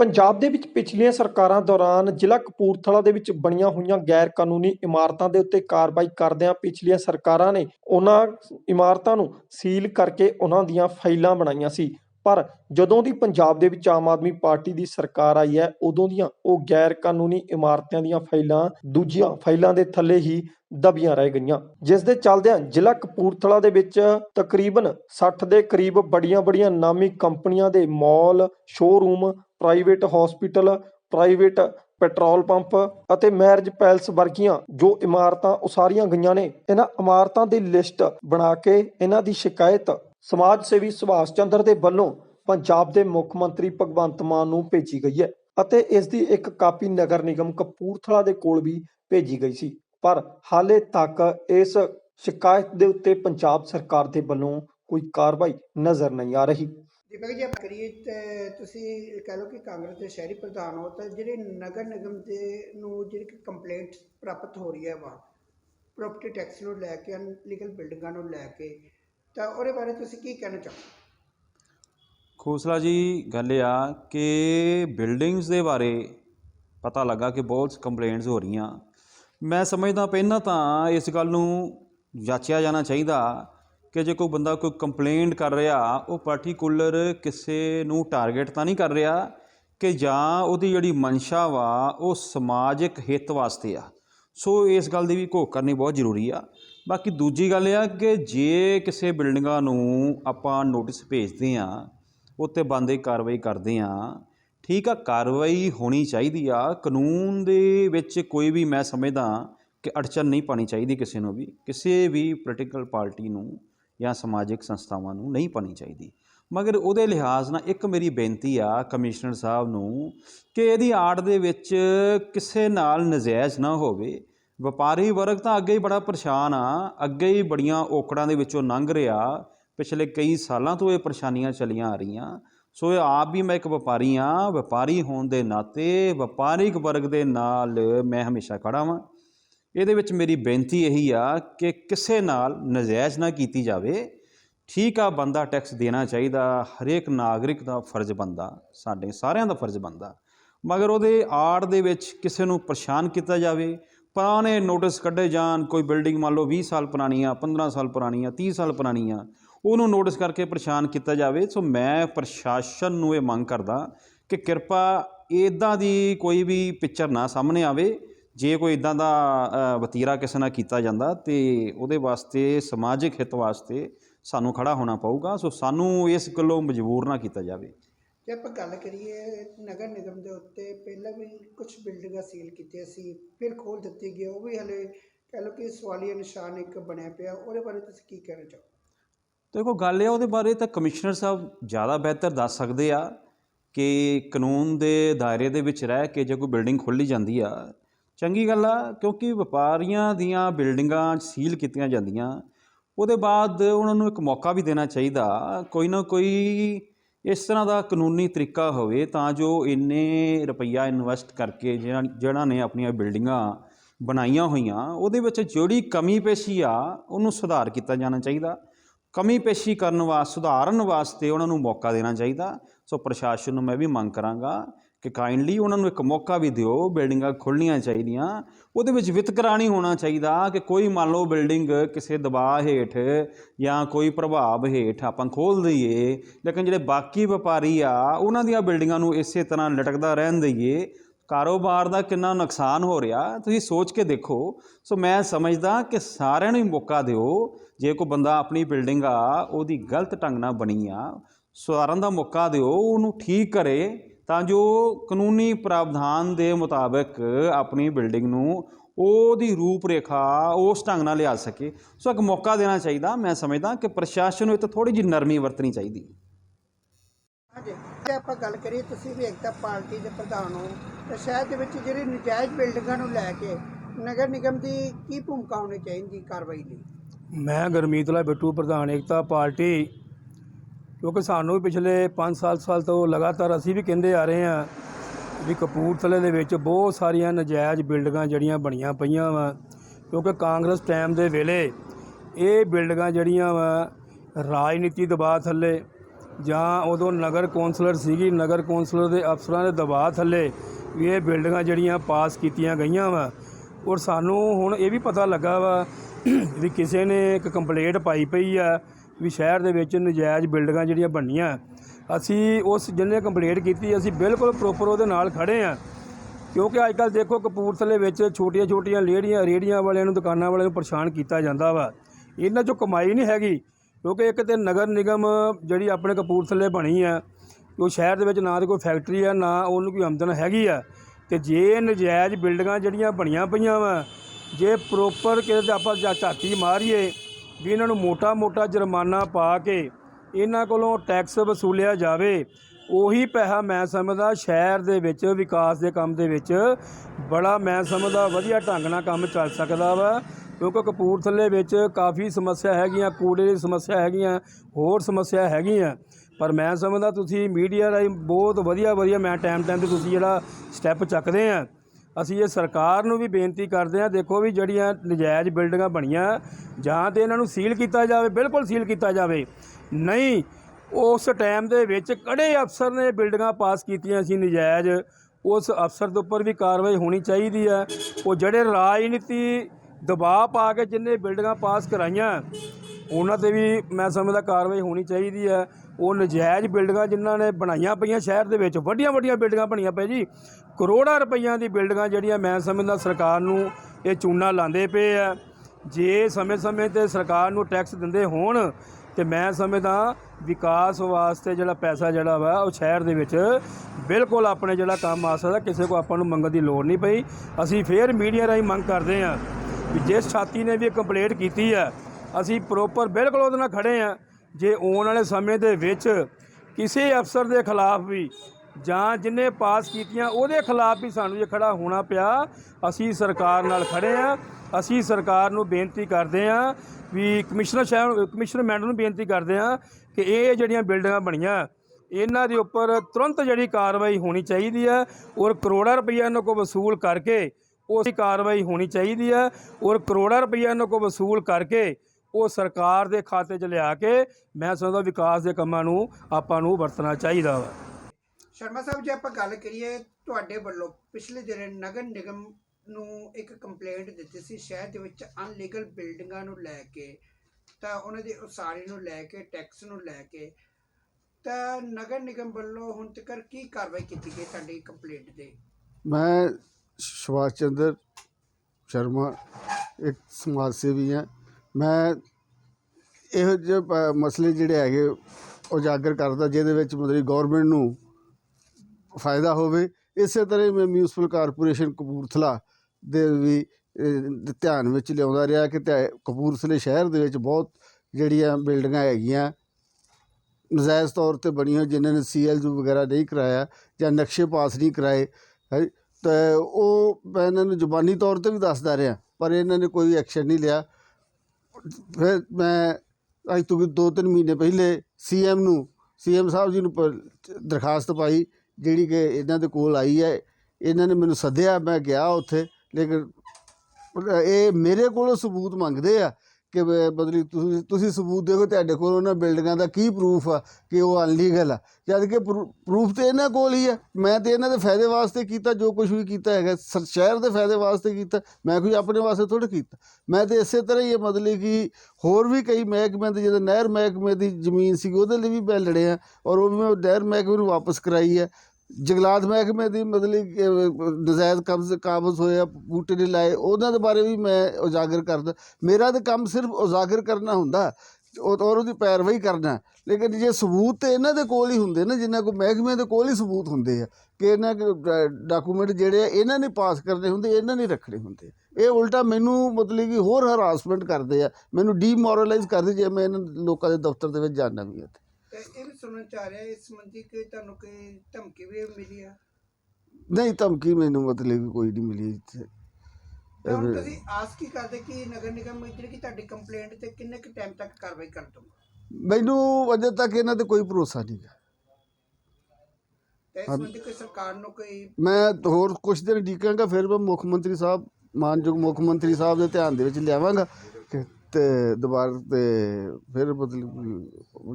ਪੰਜਾਬ ਦੇ ਵਿੱਚ ਪਿਛਲੀਆਂ ਸਰਕਾਰਾਂ ਦੌਰਾਨ ਜ਼ਿਲ੍ਹਾ ਕਪੂਰਥਲਾ ਦੇ ਵਿੱਚ ਬਣੀਆਂ ਹੋਈਆਂ ਗੈਰ ਕਾਨੂੰਨੀ ਇਮਾਰਤਾਂ ਦੇ ਉੱਤੇ ਕਾਰਵਾਈ ਕਰਦਿਆਂ ਪਿਛਲੀਆਂ ਸਰਕਾਰਾਂ ਨੇ ਉਹਨਾਂ ਇਮਾਰਤਾਂ ਨੂੰ ਸੀਲ ਕਰਕੇ ਉਹਨਾਂ ਦੀਆਂ ਫਾਈਲਾਂ ਬਣਾਈਆਂ ਸੀ। ਪਰ ਜਦੋਂ ਦੀ ਪੰਜਾਬ ਦੇ ਵਿੱਚ ਆਮ ਆਦਮੀ ਪਾਰਟੀ ਦੀ ਸਰਕਾਰ ਆਈ ਹੈ, ਉਦੋਂ ਦੀਆਂ ਉਹ ਗੈਰ ਕਾਨੂੰਨੀ ਇਮਾਰਤਾਂ ਦੀਆਂ ਫਾਈਲਾਂ, ਦੂਜੀਆਂ ਫਾਈਲਾਂ ਦੇ ਥੱਲੇ ਹੀ ਦਬੀਆਂ ਰਹਿ ਗਈਆਂ। ਜਿਸ ਦੇ ਚੱਲਦਿਆਂ ਜ਼ਿਲ੍ਹਾ ਕਪੂਰਥਲਾ ਦੇ ਵਿੱਚ ਤਕਰੀਬਨ 60 ਦੇ ਕਰੀਬ ਬੜੀਆਂ-ਬੜੀਆਂ ਨਾਮੀ ਕੰਪਨੀਆਂ ਦੇ mall showroom private hospital private petrol pump ਅਤੇ ਮੈਰਿਜ ਪੈਲਸ ਵਰਗੀਆਂ ਜੋ ਇਮਾਰਤਾਂ ਉਸਾਰੀਆਂ ਗਈਆਂ ਨੇ, ਇਹਨਾਂ ਇਮਾਰਤਾਂ ਦੀ ਲਿਸਟ ਬਣਾ ਕੇ ਇਹਨਾਂ ਦੀ ਸ਼ਿਕਾਇਤ ਸਮਾਜ ਸੇਵੀ ਸੁਭਾਸ਼ ਚੰਦਰ ਦੇ ਵੱਲੋਂ ਪੰਜਾਬ ਦੇ ਮੁੱਖ ਮੰਤਰੀ ਭਗਵੰਤ ਮਾਨ ਨੂੰ ਭੇਜੀ ਗਈ ਹੈ ਅਤੇ ਇਸ ਦੀ ਇੱਕ ਕਾਪੀ ਨਗਰ ਨਿਗਮ ਕਪੂਰਥਲਾ ਦੇ ਕੋਲ ਵੀ ਭੇਜੀ ਗਈ ਸੀ। ਪਰ ਹਾਲੇ ਤੱਕ ਇਸ ਸ਼ਿਕਾਇਤ ਦੇ ਉੱਤੇ ਪੰਜਾਬ ਸਰਕਾਰ ਦੇ ਵੱਲੋਂ ਕੋਈ ਕਾਰਵਾਈ ਨਜ਼ਰ ਨਹੀਂ ਆ ਰਹੀ। ਦੀਪਕ ਜੀ, ਆਪਾਂ ਕਰੀਏ ਤੁਸੀਂ ਕਹਿ ਲਓ ਕਿ ਕਾਂਗਰਸ ਦੇ ਸ਼ਹਿਰੀ ਪ੍ਰਧਾਨ ਹੋ ਤਾਂ ਜਿਹੜੇ ਨਗਰ ਨਿਗਮ ਦੇ ਨੂੰ ਜਿਹੜੀ ਕੰਪਲੇਂਟ ਪ੍ਰਾਪਤ ਹੋ ਰਹੀ ਹੈ ਵਾ ਪ੍ਰਾਪਰਟੀ ਟੈਕਸ ਨੂੰ ਲੈ ਕੇ ਅਨਲੀਗਲ ਬਿਲਡਿੰਗਾਂ ਨੂੰ ਲੈ ਕੇ ਤਾਂ ਉਹਦੇ ਬਾਰੇ ਤੁਸੀਂ ਕੀ ਕਹਿਣਾ ਚਾਹੋ ਖੋਸਲਾ ਜੀ, ਗੱਲ ਇਹ ਆ ਕਿ ਬਿਲਡਿੰਗਸ ਦੇ ਬਾਰੇ ਪਤਾ ਲੱਗਾ ਕਿ ਬਹੁਤ ਕੰਪਲੇਂਟਸ ਹੋ ਰਹੀਆਂ। ਮੈਂ ਸਮਝਦਾ ਪਹਿਲਾਂ ਤਾਂ ਇਸ ਗੱਲ ਨੂੰ ਜਾਂਚਿਆ ਜਾਣਾ ਚਾਹੀਦਾ ਕਿ ਜੇ ਕੋਈ ਬੰਦਾ ਕੋਈ ਕੰਪਲੇਂਟ ਕਰ ਰਿਹਾ, ਉਹ ਪਾਰਟਿਕੂਲਰ ਕਿਸੇ ਨੂੰ ਟਾਰਗੇਟ ਤਾਂ ਨਹੀਂ ਕਰ ਰਿਹਾ ਕਿ ਜਾਂ ਉਹਦੀ ਜਿਹੜੀ ਮਨਸ਼ਾ ਵਾ, ਉਹ ਸਮਾਜਿਕ ਹਿੱਤ ਵਾਸਤੇ ਆ। ਸੋ ਇਸ ਗੱਲ ਦੀ ਵੀ ਘੋਖ ਕਰਨੀ ਬਹੁਤ ਜ਼ਰੂਰੀ ਆ। ਬਾਕੀ ਦੂਜੀ ਗੱਲ ਇਹ ਆ ਕਿ ਜੇ ਕਿਸੇ ਬਿਲਡਿੰਗਾਂ ਨੂੰ ਆਪਾਂ ਨੋਟਿਸ ਭੇਜਦੇ ਆ ਉੱਤੇ ਬੰਦੇ ਕਾਰਵਾਈ ਕਰਦੇ ਆ ਠੀਕ ਆ, ਕਾਰਵਾਈ ਹੋਣੀ ਚਾਹੀਦੀ ਆ। ਕਾਨੂੰਨ ਦੇ ਵਿੱਚ ਕੋਈ ਵੀ ਮੈਂ ਸਮਝਦਾ ਕਿ ਅੜਚਨ ਨਹੀਂ ਪਾਣੀ ਚਾਹੀਦੀ ਕਿਸੇ ਨੂੰ ਵੀ, ਕਿਸੇ ਵੀ ਪੋਲੀਟੀਕਲ ਪਾਰਟੀ ਨੂੰ ਜਾਂ ਸਮਾਜਿਕ ਸੰਸਥਾਵਾਂ ਨੂੰ ਨਹੀਂ ਪਾਣੀ ਚਾਹੀਦੀ। ਮਗਰ ਉਹਦੇ ਲਿਹਾਜ਼ ਨਾਲ ਇੱਕ ਮੇਰੀ ਬੇਨਤੀ ਆ ਕਮਿਸ਼ਨਰ ਸਾਹਿਬ ਨੂੰ ਕਿ ਇਹਦੀ ਆੜ ਦੇ ਵਿੱਚ ਕਿਸੇ ਨਾਲ ਨਜਾਇਜ਼ ਨਾ ਹੋਵੇ ਵਪਾਰੀ ਵਰਗ ਤਾਂ ਅੱਗੇ ਹੀ ਬੜਾ ਪਰੇਸ਼ਾਨ ਆ। ਅੱਗੇ ਹੀ ਬੜੀਆਂ ਔਕੜਾਂ ਦੇ ਵਿੱਚੋਂ ਲੰਘ ਰਿਹਾ। ਪਿਛਲੇ ਕਈ ਸਾਲਾਂ ਤੋਂ ਇਹ ਪਰੇਸ਼ਾਨੀਆਂ ਚੱਲੀਆਂ ਆ ਰਹੀਆਂ। ਸੋ ਇਹ ਆਪ ਵੀ ਮੈਂ ਇੱਕ ਵਪਾਰੀ ਆ। ਵਪਾਰੀ ਹੋਣ ਦੇ ਨਾਤੇ ਵਪਾਰਿਕ ਵਰਗ ਦੇ ਨਾਲ ਮੈਂ ਹਮੇਸ਼ਾ ਖੜਾ ਵਾਂ। ਇਹਦੇ ਵਿੱਚ ਮੇਰੀ ਬੇਨਤੀ ਇਹੀ ਆ ਕਿ ਕਿਸੇ ਨਾਲ ਨਜਾਇਜ਼ ਨਾ ਕੀਤੀ ਜਾਵੇ। ਠੀਕ ਆ, ਬੰਦਾ ਟੈਕਸ ਦੇਣਾ ਚਾਹੀਦਾ। ਹਰੇਕ ਨਾਗਰਿਕ ਦਾ ਫਰਜ਼ ਬੰਦਾ ਸਾਡੇ ਸਾਰਿਆਂ ਦਾ ਫਰਜ਼ ਬੰਦਾ ਮਗਰ ਉਹਦੇ ਆੜ ਦੇ ਵਿੱਚ ਕਿਸੇ ਨੂੰ ਪਰੇਸ਼ਾਨ ਕੀਤਾ ਜਾਵੇ। ਪੁਰਾਣੇ ਨੋਟਿਸ ਕੱਢੇ ਜਾਣ, ਕੋਈ ਬਿਲਡਿੰਗ ਮੰਨ ਲਓ 20 ਸਾਲ ਪੁਰਾਣੀ ਆ 15 ਸਾਲ ਪੁਰਾਣੀ ਆ 30 ਸਾਲ ਪੁਰਾਣੀ ਆ, ਉਹਨੂੰ ਨੋਟਿਸ ਕਰਕੇ ਪਰੇਸ਼ਾਨ ਕੀਤਾ ਜਾਵੇ। ਸੋ ਮੈਂ ਪ੍ਰਸ਼ਾਸਨ ਨੂੰ ਇਹ ਮੰਗ ਕਰਦਾ ਕਿ ਕਿਰਪਾ ਇਦਾਂ ਦੀ ਕੋਈ ਵੀ ਪਿਕਚਰ ਨਾ ਸਾਹਮਣੇ ਆਵੇ, ਜੇ ਕੋਈ ਇਦਾਂ ਦਾ ਵਤੀਰਾ ਕਿਸੇ ਨਾਲ ਕੀਤਾ ਜਾਂਦਾ ਤੇ ਉਹਦੇ ਵਾਸਤੇ, ਸਮਾਜਿਕ ਹਿੱਤ ਵਾਸਤੇ ਸਾਨੂੰ ਖੜਾ ਹੋਣਾ ਪਊਗਾ। ਸੋ ਸਾਨੂੰ ਇਸ ਗੱਲੋਂ ਮਜਬੂਰ ਨਾ ਕੀਤਾ ਜਾਵੇ। ਜੇ ਆਪਾਂ ਗੱਲ ਕਰੀਏ ਨਗਰ ਨਿਗਮ ਦੇ ਉੱਤੇ, ਪਹਿਲਾਂ ਵੀ ਕੁਝ ਬਿਲਡਿੰਗਾਂ ਸੀਲ ਕੀਤੀਆਂ ਸੀ, ਫਿਰ ਖੋਲ ਦਿੱਤੀ ਗਈ, ਉਹ ਵੀ ਹਲੇ ਕਹਿ ਲਓ ਕਿ ਸਵਾਲੀਆ ਨਿਸ਼ਾਨ ਇੱਕ ਬਣਿਆ ਪਿਆ, ਉਹਦੇ ਬਾਰੇ ਤੁਸੀਂ ਕੀ ਕਹਿਣਾ ਚਾਹੋ ਦੇਖੋ, ਗੱਲ ਇਹ ਆ, ਉਹਦੇ ਬਾਰੇ ਤਾਂ ਕਮਿਸ਼ਨਰ ਸਾਹਿਬ ਜ਼ਿਆਦਾ ਬਿਹਤਰ ਦੱਸ ਸਕਦੇ ਆ ਕਿ ਕਾਨੂੰਨ ਦੇ ਦਾਇਰੇ ਦੇ ਵਿੱਚ ਰਹਿ ਕੇ ਜੇ ਕੋਈ ਬਿਲਡਿੰਗ ਖੋਲ੍ਹੀ ਜਾਂਦੀ ਆ, ਚੰਗੀ ਗੱਲ ਆ, ਕਿਉਂਕਿ ਵਪਾਰੀਆਂ ਦੀਆਂ ਬਿਲਡਿੰਗਾਂ ਸੀਲ ਕੀਤੀਆਂ ਜਾਂਦੀਆਂ, ਉਹਦੇ ਬਾਅਦ ਉਹਨਾਂ ਨੂੰ ਇੱਕ ਮੌਕਾ ਵੀ ਦੇਣਾ ਚਾਹੀਦਾ, ਕੋਈ ਨਾ ਕੋਈ ਇਸ ਤਰ੍ਹਾਂ ਦਾ ਕਾਨੂੰਨੀ ਤਰੀਕਾ ਹੋਵੇ ਤਾਂ ਜੋ ਇੰਨੇ ਰੁਪਈਆ ਇਨਵੈਸਟ ਕਰਕੇ ਜਿਹੜਾ ਜਿਹੜਾ ਨੇ ਆਪਣੀਆਂ ਬਿਲਡਿੰਗਾਂ ਬਣਾਈਆਂ ਹੋਈਆਂ, ਉਹਦੇ ਵਿੱਚ ਜਿਹੜੀ ਕਮੀ ਪੇਸ਼ੀ ਆ, ਉਹਨੂੰ ਸੁਧਾਰ ਕੀਤਾ ਜਾਣਾ ਚਾਹੀਦਾ। ਕਮੀ ਪੇਸ਼ੀ ਕਰਨ ਵਾਸਤੇ ਸੁਧਾਰਨ ਵਾਸਤੇ ਉਹਨਾਂ ਨੂੰ ਮੌਕਾ ਦੇਣਾ ਚਾਹੀਦਾ। ਸੋ ਪ੍ਰਸ਼ਾਸਨ ਨੂੰ ਮੈਂ ਵੀ ਮੰਗ ਕਰਾਂਗਾ ਕਿ ਕਾਈਂਡਲੀ ਉਹਨਾਂ ਨੂੰ ਇੱਕ ਮੌਕਾ ਵੀ ਦਿਓ ਬਿਲਡਿੰਗਾਂ ਖੋਲ੍ਹਣੀਆਂ ਚਾਹੀਦੀਆਂ। ਉਹਦੇ ਵਿੱਚ ਵਿਤਕਰਾ ਨਹੀਂ ਹੋਣਾ ਚਾਹੀਦਾ ਕਿ ਕੋਈ ਮੰਨ ਲਓ ਬਿਲਡਿੰਗ ਕਿਸੇ ਦਬਾਅ ਹੇਠ ਜਾਂ ਕੋਈ ਪ੍ਰਭਾਵ ਹੇਠ ਆਪਾਂ ਖੋਲ ਦਈਏ, ਲੇਕਿਨ ਜਿਹੜੇ ਬਾਕੀ ਵਪਾਰੀ ਆ, ਉਹਨਾਂ ਦੀਆਂ ਬਿਲਡਿੰਗਾਂ ਨੂੰ ਇਸੇ ਤਰ੍ਹਾਂ ਲਟਕਦਾ ਰਹਿਣ ਦਈਏ। ਕਾਰੋਬਾਰ ਦਾ ਕਿੰਨਾ ਨੁਕਸਾਨ ਹੋ ਰਿਹਾ, ਤੁਸੀਂ ਸੋਚ ਕੇ ਦੇਖੋ। ਸੋ ਮੈਂ ਸਮਝਦਾ ਕਿ ਸਾਰਿਆਂ ਨੂੰ ਹੀ ਮੌਕਾ ਦਿਓ, ਜੇ ਕੋਈ ਬੰਦਾ ਆਪਣੀ ਬਿਲਡਿੰਗ ਆ, ਉਹਦੀ ਗਲਤ ਢੰਗ ਨਾਲ ਬਣੀ ਆ ਸੁਧਾਰਨ ਦਾ ਮੌਕਾ ਦਿਓ, ਉਹਨੂੰ ਠੀਕ ਕਰੇ। ਤਾਂ ਜੋ ਕਾਨੂੰਨੀ ਪ੍ਰਾਵਧਾਨ ਦੇ ਮੁਤਾਬਕ ਆਪਣੀ ਬਿਲਡਿੰਗ ਨੂੰ ਉਹਦੀ ਰੂਪ ਰੇਖਾ ਉਸ ਢੰਗ ਨਾਲ ਲਿਆ ਸਕੇ। ਸੋ ਇੱਕ ਮੌਕਾ ਦੇਣਾ ਚਾਹੀਦਾ। ਮੈਂ ਸਮਝਦਾ ਕਿ ਪ੍ਰਸ਼ਾਸਨ ਨੂੰ ਇਹ ਥੋੜੀ ਜਿਹੀ ਨਰਮੀ ਵਰਤਣੀ ਚਾਹੀਦੀ ਹਾਂਜੀ। ਜੇ ਆਪਾਂ ਗੱਲ ਕਰੀਏ ਤੁਸੀਂ ਵੀ ਏਕਤਾ ਪਾਰਟੀ ਦੇ ਪ੍ਰਧਾਨ ਹੋ ਤਾਂ ਸ਼ਹਿਰ ਦੇ ਵਿੱਚ ਜਿਹੜੀ ਨਜਾਇਜ਼ ਬਿਲਡਿੰਗਾਂ ਨੂੰ ਲੈ ਕੇ ਨਗਰ ਨਿਗਮ ਦੀ ਕੀ ਭੂਮਿਕਾ ਹੋਣੀ ਚਾਹੀਦੀ ਕਾਰਵਾਈ ਲਈ? ਮੈਂ ਗੁਰਮੀਤ ਲਾਲ ਬਿੱਟੂ ਪ੍ਰਧਾਨ ਏਕਤਾ ਪਾਰਟੀ ਕਿਉਂਕਿ ਸਾਨੂੰ ਵੀ ਪਿਛਲੇ 5 ਸਾਲ ਸਾਲ ਤੋਂ ਲਗਾਤਾਰ ਅਸੀਂ ਵੀ ਕਹਿੰਦੇ ਆ ਰਹੇ ਹਾਂ ਵੀ ਕਪੂਰਥਲੇ ਦੇ ਵਿੱਚ ਬਹੁਤ ਸਾਰੀਆਂ ਨਜਾਇਜ਼ ਬਿਲਡਿੰਗਾਂ ਜਿਹੜੀਆਂ ਬਣੀਆਂ ਪਈਆਂ ਵਾ। ਕਿਉਂਕਿ ਕਾਂਗਰਸ ਟਾਈਮ ਦੇ ਵੇਲੇ ਇਹ ਬਿਲਡਿੰਗਾਂ ਜਿਹੜੀਆਂ ਵਾ, ਰਾਜਨੀਤੀ ਦਬਾਅ ਥੱਲੇ ਜਾਂ ਉਦੋਂ ਨਗਰ ਕੌਂਸਲਰ ਸੀਗੀ, ਨਗਰ ਕੌਂਸਲਰ ਦੇ ਅਫਸਰਾਂ ਦੇ ਦਬਾਅ ਥੱਲੇ ਵੀ ਇਹ ਬਿਲਡਿੰਗਾਂ ਜਿਹੜੀਆਂ ਪਾਸ ਕੀਤੀਆਂ ਗਈਆਂ ਵਾ। ਔਰ ਸਾਨੂੰ ਹੁਣ ਇਹ ਵੀ ਪਤਾ ਲੱਗਾ ਵਾ ਵੀ ਕਿਸੇ ਨੇ ਇੱਕ ਕੰਪਲੇਂਟ ਪਾਈ ਪਈ ਆ ਵੀ ਸ਼ਹਿਰ ਦੇ ਵਿੱਚ ਨਜਾਇਜ਼ ਬਿਲਡਿੰਗਾਂ ਜਿਹੜੀਆਂ ਬਣੀਆਂ। ਅਸੀਂ ਉਸ ਜਿਹਨੇ ਕੰਪਲੇਂਟ ਕੀਤੀ, ਅਸੀਂ ਬਿਲਕੁਲ ਪ੍ਰੋਪਰ ਉਹਦੇ ਨਾਲ ਖੜੇ ਆ ਕਿਉਂਕਿ ਅੱਜ ਕੱਲ੍ਹ ਦੇਖੋ ਕਪੂਰਥਲੇ ਵਿੱਚ ਛੋਟੀਆਂ ਛੋਟੀਆਂ ਰੇੜੀਆਂ ਰੇੜੀਆਂ ਵਾਲਿਆਂ ਨੂੰ, ਦੁਕਾਨਾਂ ਵਾਲਿਆਂ ਨੂੰ ਪਰੇਸ਼ਾਨ ਕੀਤਾ ਜਾਂਦਾ ਵਾ। ਇਹਨਾਂ 'ਚੋਂ ਕਮਾਈ ਨਹੀਂ ਹੈਗੀ, ਕਿਉਂਕਿ ਇੱਕ ਤੇ ਨਗਰ ਨਿਗਮ ਜਿਹੜੀ ਆਪਣੇ ਕਪੂਰਥਲੇ ਬਣੀ ਆ, ਉਹ ਸ਼ਹਿਰ ਦੇ ਵਿੱਚ ਨਾ ਤੇ ਕੋਈ ਫੈਕਟਰੀ ਆ, ਨਾ ਉਹਨੂੰ ਕੋਈ ਆਮਦਨ ਹੈਗੀ ਆ। ਤੇ ਜੇ ਨਜਾਇਜ਼ ਬਿਲਡਿੰਗਾਂ ਜਿਹੜੀਆਂ ਬਣੀਆਂ ਪਈਆਂ ਵਾ, ਜੇ ਪ੍ਰੋਪਰ ਕਿਤੇ ਤੇ ਆਪਾਂ ਝਾਤੀ ਮਾਰੀਏ ਵੀ ਇਹਨਾਂ ਨੂੰ ਮੋਟਾ-ਮੋਟਾ ਜੁਰਮਾਨਾ ਪਾ ਕੇ ਇਹਨਾਂ ਕੋਲੋਂ ਟੈਕਸ ਵਸੂਲਿਆ ਜਾਵੇ, ਉਹੀ ਪੈਸਾ ਮੈਂ ਸਮਝਦਾ ਸ਼ਹਿਰ ਦੇ ਵਿੱਚ, ਵਿਕਾਸ ਦੇ ਕੰਮ ਦੇ ਵਿੱਚ ਬੜਾ ਮੈਂ ਸਮਝਦਾ ਵਧੀਆ ਢੰਗ ਨਾਲ ਕੰਮ ਚੱਲ ਸਕਦਾ ਵਾ, ਕਿਉਂਕਿ ਕਪੂਰਥਲੇ ਵਿੱਚ ਕਾਫੀ ਸਮੱਸਿਆ ਹੈਗੀਆਂ, ਕੂੜੇ ਦੀ ਸਮੱਸਿਆ ਹੈਗੀਆਂ, ਹੋਰ ਸਮੱਸਿਆ ਹੈਗੀਆਂ। ਪਰ ਮੈਂ ਸਮਝਦਾ ਤੁਸੀਂ ਮੀਡੀਆ ਰਾਹੀਂ ਬਹੁਤ ਵਧੀਆ ਵਧੀਆ ਮੈਂ ਟਾਈਮ ਟਾਈਮ ਤੇ ਤੁਸੀਂ ਜਿਹੜਾ ਸਟੈਪ ਚੱਕਦੇ ਆ। ਅਸੀਂ ਇਹ ਸਰਕਾਰ ਨੂੰ ਵੀ ਬੇਨਤੀ ਕਰਦੇ ਹਾਂ, ਦੇਖੋ ਵੀ ਜਿਹੜੀਆਂ ਨਜਾਇਜ਼ ਬਿਲਡਿੰਗਾਂ ਬਣੀਆਂ, ਜਾਂ ਤੇ ਇਹਨਾਂ ਨੂੰ ਸੀਲ ਕੀਤਾ ਜਾਵੇ, ਬਿਲਕੁਲ ਸੀਲ ਕੀਤਾ ਜਾਵੇ। ਨਹੀਂ, ਉਸ ਟਾਈਮ ਦੇ ਵਿੱਚ ਕੜੇ ਅਫਸਰ ਨੇ ਬਿਲਡਿੰਗਾਂ ਪਾਸ ਕੀਤੀਆਂ ਸੀ ਨਜਾਇਜ਼, ਉਸ ਅਫਸਰ ਦੇ ਉੱਪਰ ਵੀ ਕਾਰਵਾਈ ਹੋਣੀ ਚਾਹੀਦੀ ਹੈ। ਉਹ ਜਿਹੜੇ ਰਾਜਨੀਤੀ ਦਬਾਅ ਪਾ ਕੇ ਜਿੰਨੇ ਬਿਲਡਿੰਗਾਂ ਪਾਸ ਕਰਾਈਆਂ, ਉਹਨਾਂ ਤੇ ਵੀ ਮੈਂ ਸਮਝਦਾ ਕਾਰਵਾਈ ਹੋਣੀ ਚਾਹੀਦੀ ਹੈ। ਉਹ ਨਜਾਇਜ਼ ਬਿਲਡਿੰਗਾਂ ਜਿਨ੍ਹਾਂ ਨੇ ਬਣਾਈਆਂ ਪਈਆਂ ਸ਼ਹਿਰ ਦੇ ਵਿੱਚ ਵੱਡੀਆਂ ਵੱਡੀਆਂ ਬਿਲਡਿੰਗਾਂ ਬਣੀਆਂ ਪਏ ਜੀ। ਕਰੋੜਾਂ ਰੁਪਈਆਂ ਦੀ ਬਿਲਡਿੰਗਾਂ ਜਿਹੜੀਆਂ ਮੈਂ ਸਮਝਦਾ ਸਰਕਾਰ ਨੂੰ ਇਹ ਚੂਨਾ ਲਾਉਂਦੇ ਪਏ ਆ। ਜੇ ਸਮੇਂ-ਸਮੇਂ ਤੇ ਸਰਕਾਰ ਨੂੰ ਟੈਕਸ ਦਿੰਦੇ ਹੋਣ ਤੇ ਮੈਂ ਸਮਝਦਾ ਵਿਕਾਸ ਵਾਸਤੇ ਜਿਹੜਾ ਪੈਸਾ ਜਿਹੜਾ ਵਾ, ਉਹ ਸ਼ਹਿਰ ਦੇ ਵਿੱਚ ਬਿਲਕੁਲ ਆਪਣੇ ਜਿਹੜਾ ਕੰਮ ਆ ਸਕਦਾ, ਕਿਸੇ ਕੋ ਆਪਾਂ ਨੂੰ ਮੰਗਣ ਦੀ ਲੋੜ ਨਹੀਂ ਪਈ। ਅਸੀਂ ਫੇਰ ਮੀਡੀਆ ਰਾਹੀਂ ਮੰਗ ਕਰਦੇ ਹਾਂ ਵੀ ਜਿਸ ਛਾਤੀ ਨੇ ਵੀ ਕੰਪਲੇਂਟ ਕੀਤੀ ਆ, ਅਸੀਂ ਪ੍ਰੋਪਰ ਬਿਲਕੁਲ ਉਹਦੇ ਨਾਲ ਖੜੇ ਆ ਜੇ ਆਉਣ ਵਾਲੇ ਸਮੇਂ ਦੇ ਵਿੱਚ ਕਿਸੇ ਅਫਸਰ ਦੇ ਖਿਲਾਫ ਵੀ ਜਾਂ ਜਿਨੇ ਪਾਸ ਕੀਤੀਆਂ ਉਹਦੇ ਖਿਲਾਫ ਵੀ ਸਾਨੂੰ ਜੇ ਖੜਾ ਹੋਣਾ ਪਿਆ, ਅਸੀਂ ਸਰਕਾਰ ਨਾਲ ਖੜੇ ਆ ਅਸੀਂ ਸਰਕਾਰ ਨੂੰ ਬੇਨਤੀ ਕਰਦੇ ਆ ਵੀ ਕਮਿਸ਼ਨਰ ਸਾਹਿਬ, ਕਮਿਸ਼ਨਰ ਮੈਡਮ ਨੂੰ ਬੇਨਤੀ ਕਰਦੇ ਆ ਕਿ ਇਹ ਜਿਹੜੀਆਂ ਬਿਲਡਿੰਗਾਂ ਬਣੀਆਂ, ਇਹਨਾਂ ਦੇ ਉੱਪਰ ਤੁਰੰਤ ਜਿਹੜੀ ਕਾਰਵਾਈ ਹੋਣੀ ਚਾਹੀਦੀ ਹੈ ਔਰ ਕਰੋੜਾਂ ਰੁਪਈਆ ਇਹਨਾਂ ਕੋ ਵਸੂਲ ਕਰਕੇ ਉਸ ਕਾਰਵਾਈ ਹੋਣੀ ਚਾਹੀਦੀ ਹੈ ਔਰ ਕਰੋੜਾਂ ਰੁਪਈਆ ਇਹਨਾਂ ਕੋ ਵਸੂਲ ਕਰਕੇ ਉਹ ਸਰਕਾਰ ਦੇ ਖਾਤੇ 'ਚ ਲਿਆ ਕੇ ਮੈਂ ਸਮਝਦਾ ਵਿਕਾਸ ਦੇ ਕੰਮਾਂ ਨੂੰ ਆਪਾਂ ਨੂੰ ਵਰਤਣਾ ਚਾਹੀਦਾ ਵਾ। ਸ਼ਰਮਾ ਸਾਹਿਬ, ਜੇ ਆਪਾਂ ਗੱਲ ਕਰੀਏ ਤੁਹਾਡੇ ਵੱਲੋਂ, ਪਿਛਲੇ ਦਿਨ ਨਗਰ ਨਿਗਮ ਨੂੰ ਇੱਕ ਕੰਪਲੇਂਟ ਦਿੱਤੀ ਸੀ ਸ਼ਹਿਰ ਦੇ ਵਿੱਚ ਅਨਲੀਗਲ ਬਿਲਡਿੰਗਾਂ ਨੂੰ ਲੈ ਕੇ, ਤਾਂ ਉਹਨਾਂ ਦੀ ਉਸਾਰੀ ਨੂੰ ਲੈ ਕੇ ਟੈਕਸ ਨੂੰ ਲੈ ਕੇ, ਤਾਂ ਨਗਰ ਨਿਗਮ ਵੱਲੋਂ ਹੁਣ ਤੱਕ ਕੀ ਕਾਰਵਾਈ ਕੀਤੀ ਗਈ ਤੁਹਾਡੀ ਕੰਪਲੇਂਟ ਤੇ? ਮੈਂ ਸੁਭਾਸ਼ ਚੰਦਰ ਸ਼ਰਮਾ, ਇੱਕ ਸਮਾਜ ਸੇਵੀ ਹਾਂ। ਮੈਂ ਇਹੋ ਜਿਹੇ ਪ- ਮਸਲੇ ਜਿਹੜੇ ਹੈਗੇ, ਉਜਾਗਰ ਕਰਦਾ, ਜਿਹਦੇ ਵਿੱਚ ਮਤਲਬ ਗਵਰਨਮੈਂਟ ਨੂੰ ਫਾਇਦਾ ਹੋਵੇ, ਇਸੇ ਤਰ੍ਹਾਂ ਹੀ ਮੈਂ ਮਿਊਨਿਸਪਲ ਕਾਰਪੋਰੇਸ਼ਨ ਕਪੂਰਥਲਾ ਦੇ ਵੀ ਧਿਆਨ ਵਿੱਚ ਲਿਆਉਂਦਾ ਰਿਹਾ ਕਿ ਧਿਆ- ਕਪੂਰਥਲੇ ਸ਼ਹਿਰ ਦੇ ਵਿੱਚ ਬਹੁਤ ਜਿਹੜੀਆਂ ਬਿਲਡਿੰਗਾਂ ਹੈਗੀਆਂ, ਨਜਾਇਜ਼ ਤੌਰ ਤੇ ਬਣੀਆਂ ਜਿਨ੍ਹਾਂ ਨੇ ਸੀਐਲਯੂ ਵਗੈਰਾ ਨਹੀਂ ਕਰਾਇਆ ਜਾਂ ਨਕਸ਼ੇ ਪਾਸ ਨਹੀਂ ਕਰਾਏ, ਹੈ, ਤੇ ਉਹ ਮੈਂ ਇਹਨਾਂ ਨੂੰ ਜ਼ੁਬਾਨੀ ਤੌਰ ਤੇ ਵੀ ਦੱਸਦਾ ਰਿਹਾ, ਪਰ ਇਹਨਾਂ ਨੇ ਕੋਈ ਐਕਸ਼ਨ ਨਹੀਂ ਲਿਆ। ਫਿਰ ਮੈਂ ਅੱਜ ਤੋਂ ਦੋ ਤਿੰਨ ਮਹੀਨੇ ਪਹਿਲੇ ਸੀਐਮ ਨੂੰ ਸੀਐਮ ਸਾਹਿਬ ਜੀ ਨੂੰ ਪ- ਦਰਖਾਸਤ ਪਾਈ ਜਿਹੜੀ ਕਿ ਇਹਨਾਂ ਦੇ ਕੋਲ ਆਈ ਹੈ, ਇਹਨਾਂ ਨੇ ਮੈਨੂੰ ਸੱਦਿਆ, ਮੈਂ ਗਿਆ ਉੱਥੇ, ਲੇਕਿਨ ਇਹ ਮੇਰੇ ਕੋਲੋਂ ਸਬੂਤ ਮੰਗਦੇ ਆ ਕਿ ਬ- ਬਦਲੀ ਤੁਸੀਂ ਤੁਸੀਂ ਸਬੂਤ ਦੇਖੋ ਤੁਹਾਡੇ ਕੋਲ ਉਹਨਾਂ ਬਿਲਡਿੰਗਾਂ ਦਾ ਕੀ ਪ੍ਰੂਫ ਆ ਕਿ ਉਹ ਅਨਲੀਗਲ ਆ। ਜਦ ਕਿ ਪ੍ਰੂਫ ਤੇ ਇਹਨਾਂ ਕੋਲ ਹੀ ਆ। ਮੈਂ ਤੇ ਇਹਨਾਂ ਦੇ ਫਾਇਦੇ ਵਾਸਤੇ ਕੀਤਾ, ਜੋ ਕੁਝ ਵੀ ਕੀਤਾ ਹੈਗਾ। ਸ- ਸ਼ਹਿਰ ਦੇ ਫਾਇਦੇ ਵਾਸਤੇ ਕੀਤਾ, ਮੈਂ ਕੋਈ ਆਪਣੇ ਵਾਸਤੇ ਥੋੜ੍ਹਾ ਕੀਤਾ। ਮੈਂ ਤੇ ਇਸੇ ਤਰ੍ਹਾਂ ਹੀ ਇਹ ਮਤਲਬ ਕਿ ਹੋਰ ਵੀ ਕਈ ਮਹਿਕਮਿਆਂ ਦੇ, ਜਦੋਂ ਨਹਿਰ ਮਹਿਕਮੇ ਦੀ ਜ਼ਮੀਨ ਸੀ, ਉਹਦੇ ਲਈ ਵੀ ਮੈਂ ਲੜਿਆ, ਔਰ ਉਹ ਵੀ ਮੈਂ ਨਹਿਰ ਮਹਿਕਮੇ ਨੂੰ ਵਾਪਸ ਕਰਾਈ ਹੈ ਜੰਗਲਾਤ ਮਹਿਕਮੇ ਦੀ ਮਤਲਬ ਨਜਾਇਜ਼ ਕਬਜ਼ ਕਾਬਜ਼ ਹੋਇਆ ਬੂਟੇ ਨਹੀਂ ਲਾਏ, ਉਹਨਾਂ ਦੇ ਬਾਰੇ ਵੀ ਮੈਂ ਉਜਾਗਰ ਕਰਦਾ। ਮੇਰਾ ਤਾਂ ਕੰਮ ਸਿਰਫ ਉਜਾਗਰ ਕਰਨਾ ਹੁੰਦਾ, ਉਹ ਔਰ ਉਹਦੀ ਪੈਰਵਾਈ ਕਰਨਾ। ਲੇਕਿਨ ਜੇ ਸਬੂਤ ਤੇ ਇਹਨਾਂ ਦੇ ਕੋਲ ਹੀ ਹੁੰਦੇ ਨਾ ਜਿਨ੍ਹਾਂ ਕੋਲ ਮਹਿਕਮੇ ਦੇ ਕੋਲ ਹੀ ਸਬੂਤ ਹੁੰਦੇ ਆ, ਕਿ ਇਹਨਾਂ ਡਾਕੂਮੈਂਟ ਜਿਹੜੇ ਆ, ਇਹਨਾਂ ਨੇ ਪਾਸ ਕਰਨੇ ਹੁੰਦੇ, ਇਹਨਾਂ ਨੇ ਰੱਖਣੇ ਹੁੰਦੇ। ਇਹ ਉਲਟਾ ਮੈਨੂੰ ਮਤਲਬ ਕਿ ਹੋਰ ਹਰਾਸਮੈਂਟ ਕਰਦੇ ਆ, ਮੈਨੂੰ ਡੀਮੋਰਲਾਈਜ਼ ਕਰਦੇ, ਜੇ ਮੈਂ ਇਹਨਾਂ ਲੋਕਾਂ ਦੇ ਦਫ਼ਤਰ ਦੇ ਵਿੱਚ ਜਾਣਾ ਵੀ ਹੈ ਤੇ। ਤੇ ਇਹ ਵੀ ਸੁਣਨ ਚ ਆ ਰਿਹਾ ਇਸ ਸੰਬੰਧੀ ਕਿ ਤੁਹਾਨੂੰ ਕੋਈ ਧਮਕੀ ਵੀ ਮਿਲੀ ਆ? ਨਹੀਂ ਧਮਕੀ ਮੈਨੂੰ ਮਤਲਬ ਕੋਈ ਨਹੀਂ ਮਿਲੀ ਇੱਥੇ। ਤਾਂ ਹੁਣ ਤੁਸੀਂ ਆਸ ਕੀ ਕਰਦੇ ਕਿ ਨਗਰ ਨਿਗਮ ਜਿਹੜੀ ਕਿ ਤੁਹਾਡੀ ਕੰਪਲੇਂਟ ਤੇ ਕਿੰਨੇ ਕੁ ਟਾਈਮ ਤੱਕ ਕਾਰਵਾਈ ਕਰ ਦੂੰਗਾ ਮੈਨੂੰ ਅਜੇ ਤੱਕ ਇਹਨਾਂ ਤੇ ਕੋਈ ਭਰੋਸਾ ਨਹੀਂ ਹੈ ਤੇ ਇਸ ਸੰਬੰਧੀ ਕੋਈ ਸਰਕਾਰ ਨੂੰ ਕੋਈ ਮੈਂ ਹੋਰ ਕੁਝ ਦਿਨ ਡੀਕਾਂਗਾ ਫਿਰ ਮੈਂ ਮੁੱਖ ਮੰਤਰੀ ਸਾਹਿਬ ਮਾਨਯੋਗ ਮੁੱਖ ਮੰਤਰੀ ਸਾਹਿਬ ਦੇ ਧਿਆਨ ਦੇ ਵਿੱਚ ਲਿਆਵਾਂਗਾ। ਕਿ- ਤੇ ਦੁਬਾਰਾ ਤੇ ਫਿਰ ਮਤਲਬ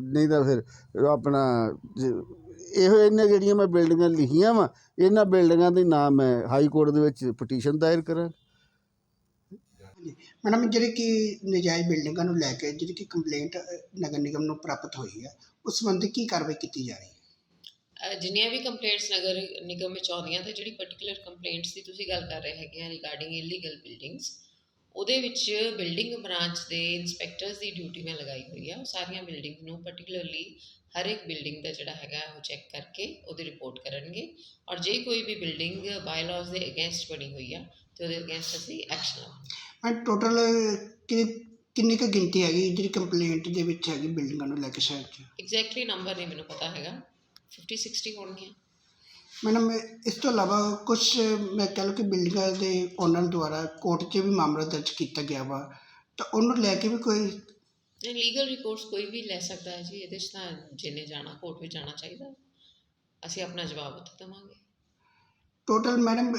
ਨਹੀਂ ਤਾਂ ਫਿਰ ਆਪਣਾ ਇਹੋ ਇਹਨੇ ਜਿਹੜੀਆਂ ਮੈਂ ਬਿਲਡਿੰਗਾਂ ਲਿਖੀਆਂ ਵਾ ਇਹਨਾਂ ਬਿਲਡਿੰਗਾਂ ਦੇ ਨਾਮ ਮੈਂ ਹਾਈ ਕੋਰਟ ਦੇ ਵਿੱਚ ਪਟੀਸ਼ਨ ਦਾਇਰ ਕਰਾਂ। ਮੈਡਮ ਜਿਹੜੀ ਕਿ ਨਜਾਇਜ਼ ਬਿਲਡਿੰਗਾਂ ਨੂੰ ਲੈ ਕੇ ਜਿਹੜੀ ਕਿ ਕੰਪਲੇਂਟ ਨਗਰ ਨਿਗਮ ਨੂੰ ਪ੍ਰਾਪਤ ਹੋਈ ਹੈ ਉਸ ਸੰਬੰਧੀ ਕੀ ਕਾਰਵਾਈ ਕੀਤੀ ਜਾ ਰਹੀ ਹੈ? ਜਿੰਨੀਆਂ ਵੀ ਕੰਪਲੇਂਟਸ ਨਗਰ ਨਿਗਮ ਵਿੱਚ ਆਉਂਦੀਆਂ ਤੇ ਜਿਹੜੀ ਪਾਰਟਿਕੂਲਰ ਕੰਪਲੇਂਟਸ ਦੀ ਤੁਸੀਂ ਗੱਲ ਕਰ ਰਹੇ ਹੈਗੇ ਆ ਰਿਗਾਰਡਿੰਗ ਇਲੀਗਲ ਬਿਲਡਿੰਗਸ ਉਹਦੇ ਵਿੱਚ ਬਿਲਡਿੰਗ ਬ੍ਰਾਂਚ ਦੇ ਇਨਸਪੈਕਟਰਸ ਦੀ ਡਿਊਟੀ ਮੈਂ ਲਗਾਈ ਹੋਈ ਆ। ਉਹ ਸਾਰੀਆਂ ਬਿਲਡਿੰਗ ਨੂੰ ਪਾਰਟਿਕੂਲਰਲੀ ਹਰ ਇੱਕ ਬਿਲਡਿੰਗ ਦਾ ਜਿਹੜਾ ਹੈਗਾ ਉਹ ਚੈੱਕ ਕਰਕੇ ਉਹਦੀ ਰਿਪੋਰਟ ਕਰਨਗੇ। ਔਰ ਜੇ ਕੋਈ ਵੀ ਬਿਲਡਿੰਗ ਬਾਇਲਾਜ਼ ਦੇ ਅਗੇਂਸਟ ਬਣੀ ਹੋਈ ਆ ਤੇ ਉਹਦੇ ਅਗੇਂਸਟ ਅਸੀਂ ਐਕਸ਼ਨ ਲਵਾਂਗੇ। ਮੈਂ ਟੋਟਲ ਕਿ ਕਿੰਨੀ ਕੁ ਗਿਣਤੀ ਹੈਗੀ ਜਿਹੜੀ ਕੰਪਲੇਂਟ ਦੇ ਵਿੱਚ ਹੈਗੀ ਬਿਲਡਿੰਗਾਂ ਨੂੰ ਲੈ ਕੇ ਸ਼ਹਿਰ 'ਚ? ਐਗਜ਼ੈਕਟਲੀ ਨੰਬਰ ਨਹੀਂ ਮੈਨੂੰ ਪਤਾ ਹੈਗਾ। 50 60 ਹੋਣਗੀਆਂ। ਮੈਡਮ ਇਸ ਤੋਂ ਇਲਾਵਾ ਕੁਝ ਮੈਂ ਕਹਿ ਲਓ ਕਿ ਬਿਲਡਿੰਗਾਂ ਦੇ ਓਨਰ ਦੁਆਰਾ ਕੋਰਟ 'ਚ ਵੀ ਮਾਮਲਾ ਦਰਜ ਕੀਤਾ ਗਿਆ ਵਾ ਤਾਂ ਉਹਨੂੰ ਲੈ ਕੇ ਵੀ ਕੋਈ ਨਹੀਂ ਲੀਗਲ ਰਿਕੋਰਸ ਕੋਈ ਵੀ ਲੈ ਸਕਦਾ ਹੈ ਜੀ ਇਹਦੇ 'ਚ ਤਾਂ ਜਿੰਨੇ ਜਾਣਾ ਕੋਰਟ ਵਿੱਚ ਜਾਣਾ ਚਾਹੀਦਾ। ਅਸੀਂ ਆਪਣਾ ਜਵਾਬ ਉੱਥੇ ਦੇਵਾਂਗੇ। ਟੋਟਲ ਮੈਡਮ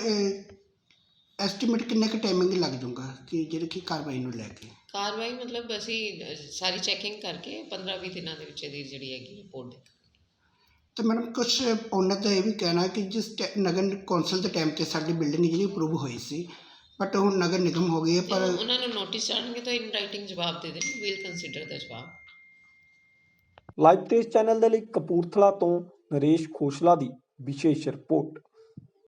ਐਸਟੀਮੇਟ ਕਿੰਨੇ ਕੁ ਟਾਈਮਿੰਗ ਲੱਗ ਜਾਊਗਾ ਕਿ ਜਿਹੜੀ ਕਿ ਕਾਰਵਾਈ ਨੂੰ ਲੈ ਕੇ? ਕਾਰਵਾਈ ਮਤਲਬ ਅਸੀਂ ਸਾਰੀ ਚੈਕਿੰਗ ਕਰਕੇ 15-20 ਦਿਨਾਂ ਦੇ ਵਿੱਚ ਇਹਦੀ ਜਿਹੜੀ ਹੈਗੀ ਰਿਪੋਰਟ ਦੇ ਤਾਂ ਮੈਡਮ ਕੁਝ ਓਨਰ ਦਾ ਇਹ ਵੀ ਕਹਿਣਾ ਕਿ ਜਿਸ ਟੈ- ਨਗਰ ਕੌਂਸਲ ਦੇ ਟਾਈਮ ਤੇ ਸਾਡੀ ਬਿਲਡਿੰਗ ਜਿਹੜੀ ਅਪਰੂਵ ਹੋਈ ਸੀ ਬਟ ਹੁਣ ਨਗਰ ਨਿਗਮ ਹੋ ਗਈ ਹੈ ਪਰ ਉਹਨਾਂ ਨੂੰ ਨੋਟਿਸ ਜਾਣਗੇ ਤਾਂ ਇਨ ਰਾਈਟਿੰਗ ਜਵਾਬ ਦੇ ਦੇਣ ਵੀਲ ਕੰਸੀਡਰ ਦਾ ਜਵਾਬ। ਲਾਈਵ ਤੇਜ਼ ਚੈਨਲ ਦੇ ਲਈ ਕਪੂਰਥਲਾ ਤੋਂ ਨਰੇਸ਼ ਖੋਸਲਾ ਦੀ ਵਿਸ਼ੇਸ਼ ਰਿਪੋਰਟ।